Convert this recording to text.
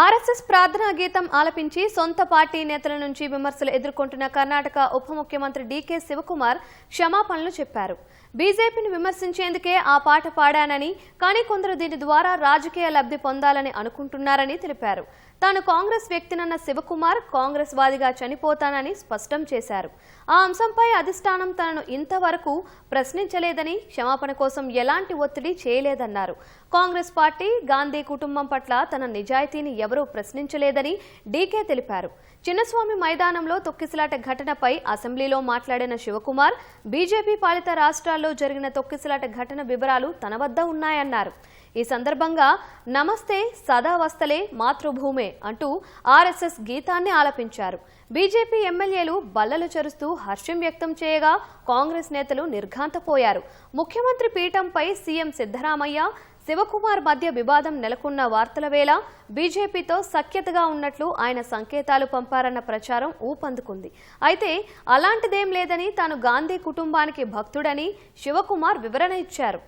RSS ప్రార్థనా గీతం ఆలపించి సొంత పార్టీ నేతల నుంచి విమర్శలు ఎదుర్కొంటున్న కర్ణాటక ఉప ముఖ్యమంత్రి డీకే శివకుమార్ క్షమాపణలు చెప్పారు. బీజేపీని విమర్శించేందుకే ఆ పాట పాడానని కానీ కొందరు దీని ద్వారా రాజకీయ లబ్ధి పొందాలని అనుకుంటున్నారని తెలిపారు. తాను కాంగ్రెస్ వ్యక్తినన్న శివకుమార్ కాంగ్రెస్ వాదిగా చనిపోతానని స్పష్టం చేశారు. ఆ అంశంపై అధిష్టానం తనను ఇంతవరకు ప్రశ్నించలేదని క్షమాపణ కోసం ఎలాంటి ఒత్తిడి చేయలేదన్నారు. కాంగ్రెస్ పార్టీ గాంధీ కుటుంబం పట్ల తన నిజాయితీని ఎవరూ ప్రశ్నించలేదని డీకే తెలిపారు. చిన్నస్వామి మైదానంలో తొక్కిసలాట ఘటనపై అసెంబ్లీలో మాట్లాడిన శివకుమార్ బీజేపీ పాలిత రాష్ట్రాల్లో జరిగిన తొక్కిసలాట ఘటన వివరాలు తన వద్ద ఉన్నాయన్నారు. ఈ సందర్భంగా నమస్తే సదా వస్తలే మాతృభూమే అంటూ ఆర్ఎస్ఎస్ గీతాన్ని ఆలపించారు. బీజేపీ ఎమ్మెల్యేలు బల్లలు చరుస్తూ హర్షం వ్యక్తం చేయగా కాంగ్రెస్ నేతలు నిర్ఘాంతపోయారు. ముఖ్యమంత్రి పీఠంపై సీఎం సిద్ధరామయ్య శివకుమార్ మధ్య వివాదం నెలకొన్న వార్తల వేళ బీజేపీతో సఖ్యతగా ఉన్నట్లు ఆయన సంకేతాలు పంపారన్న ప్రచారం ఊపందుకుంది. అయితే అలాంటిదేం లేదని తాను గాంధీ కుటుంబానికి భక్తుడని శివకుమార్ వివరణ ఇచ్చారు.